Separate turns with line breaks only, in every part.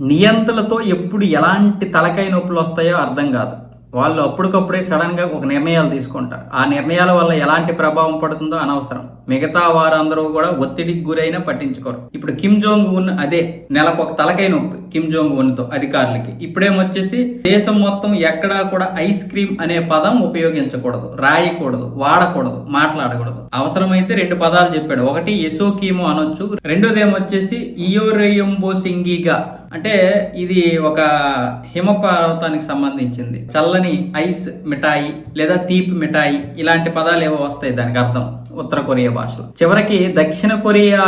నియంతలతో ఎప్పుడు ఎలాంటి తలకాయ నొప్పులు వస్తాయో అర్థం కాదు. వాళ్ళు అప్పటికప్పుడే సడన్గా ఒక నిర్ణయాలు తీసుకుంటారు. ఆ నిర్ణయాల వల్ల ఎలాంటి ప్రభావం పడుతుందో అనవసరం. మిగతా వారందరూ కూడా ఒత్తిడికి గురైనా పట్టించుకోరు. ఇప్పుడు కిమ్ జోంగ్ ఉన్ అదే నెలకు ఒక తలకాయ నొప్పి కిమ్ జోంగ్ ఉన్తో అధికారులకి ఇప్పుడేమొచ్చేసి దేశం మొత్తం ఎక్కడా కూడా ఐస్ క్రీమ్ అనే పదం ఉపయోగించకూడదు. రాయకూడదు వాడకూడదు మాట్లాడకూడదు. అవసరమైతే రెండు పదాలు చెప్పాడు. ఒకటి ఎసోకీమో అనొచ్చు. రెండోదేమొచ్చేసి ఇయోరేయంబోసింగిగా ఇయోరేయంబో సింగిగా అంటే ఇది ఒక హిమపర్వతానికి సంబంధించింది. చల్లని ఐస్ మిఠాయి లేదా తీపి మిఠాయి ఇలాంటి పదాలు ఏవో వస్తాయి దానికి అర్థం ఉత్తర కొరియా భాషలో. చివరికి దక్షిణ కొరియా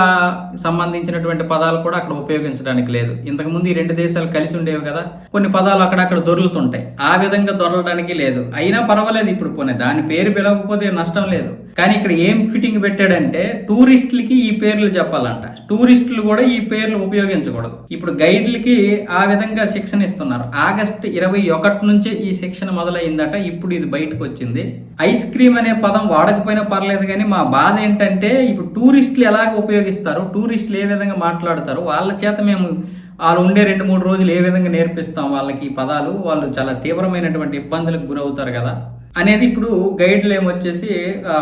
సంబంధించినటువంటి పదాలు కూడా అక్కడ ఉపయోగించడానికి లేదు. ఇంతకుముందు ఈ రెండు దేశాలు కలిసి ఉండేవి కదా కొన్ని పదాలు అక్కడక్కడ దొరులుతుంటాయి. ఆ విధంగా దొరలడానికి లేదు. అయినా పర్వాలేదు ఇప్పుడు పోనీ దాని పేరు పిలవకపోతే నష్టం లేదు. కానీ ఇక్కడ ఏం ఫిట్టింగ్ పెట్టాడంటే టూరిస్టులకి ఈ పేర్లు చెప్పాలంట. టూరిస్టులు కూడా ఈ పేర్లు ఉపయోగించకూడదు. ఇప్పుడు గైడ్లకి ఆ విధంగా శిక్షణ ఇస్తున్నారు. ఆగస్ట్ ఇరవై ఒకటి నుంచే ఈ శిక్షణ మొదలైందట. ఇప్పుడు ఇది బయటకు వచ్చింది. ఐస్ క్రీమ్ అనే పదం వాడకపోయినా పర్లేదు కానీ మా బాధ ఏంటంటే ఇప్పుడు టూరిస్టులు ఎలాగ ఉపయోగిస్తారు? టూరిస్టులు ఏ విధంగా మాట్లాడతారు? వాళ్ళ చేత మేము వాళ్ళు ఉండే రెండు మూడు రోజులు ఏ విధంగా నేర్పిస్తాం వాళ్ళకి ఈ పదాలు? వాళ్ళు చాలా తీవ్రమైనటువంటి ఇబ్బందులకు గురవుతారు కదా. అనేది ఇప్పుడు గైడ్లు ఏమొచ్చేసి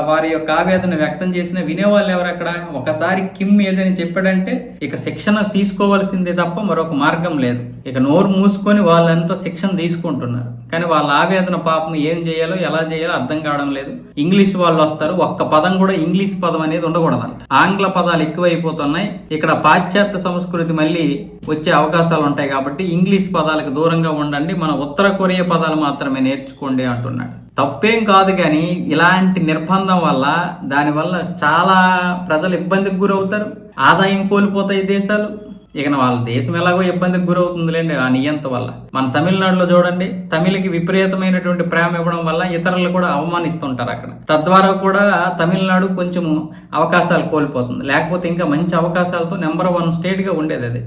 వారి యొక్క ఆవేదన వ్యక్తం చేసిన వినేవాళ్ళు ఎవరు అక్కడ ఒకసారి కిమ్ ఏదని చెప్పాడంటే ఇక శిక్షణ తీసుకోవాల్సిందే తప్ప మరొక మార్గం లేదు. ఇక నోరు మూసుకొని వాళ్ళంతా శిక్షణ తీసుకుంటున్నారు. కానీ వాళ్ళ ఆవేదన పాపం ఏం చేయాలో ఎలా చేయాలో అర్థం కావడం లేదు. ఇంగ్లీష్ వాళ్ళు వస్తారు. ఒక్క పదం కూడా ఇంగ్లీష్ పదం అనేది ఉండకూడదంట. ఆంగ్ల పదాలు ఎక్కువైపోతున్నాయి. ఇక్కడ పాశ్చాత్య సంస్కృతి మళ్ళీ వచ్చే అవకాశాలు ఉంటాయి కాబట్టి ఇంగ్లీష్ పదాలకు దూరంగా ఉండండి. మన ఉత్తర కొరియా పదాలు మాత్రమే నేర్చుకోండి అంటున్నాడు. తప్పేం కాదు కానీ ఇలాంటి నిర్బంధం వల్ల దానివల్ల చాలా ప్రజలు ఇబ్బందికి గురవుతారు. ఆదాయం కోల్పోతాయి దేశాలు. ఇక వాళ్ళ దేశం ఎలాగో ఇబ్బందికి గురవుతుందిలేండి ఆ నియంత వల్ల. మన తమిళనాడులో చూడండి తమిళకి విపరీతమైనటువంటి ప్రేమ ఇవ్వడం వల్ల ఇతరులు కూడా అవమానిస్తుంటారు అక్కడ. తద్వారా కూడా తమిళనాడు కొంచెము అవకాశాలు కోల్పోతుంది. లేకపోతే ఇంకా మంచి అవకాశాలతో నెంబర్ వన్ స్టేట్గా ఉండేది అది.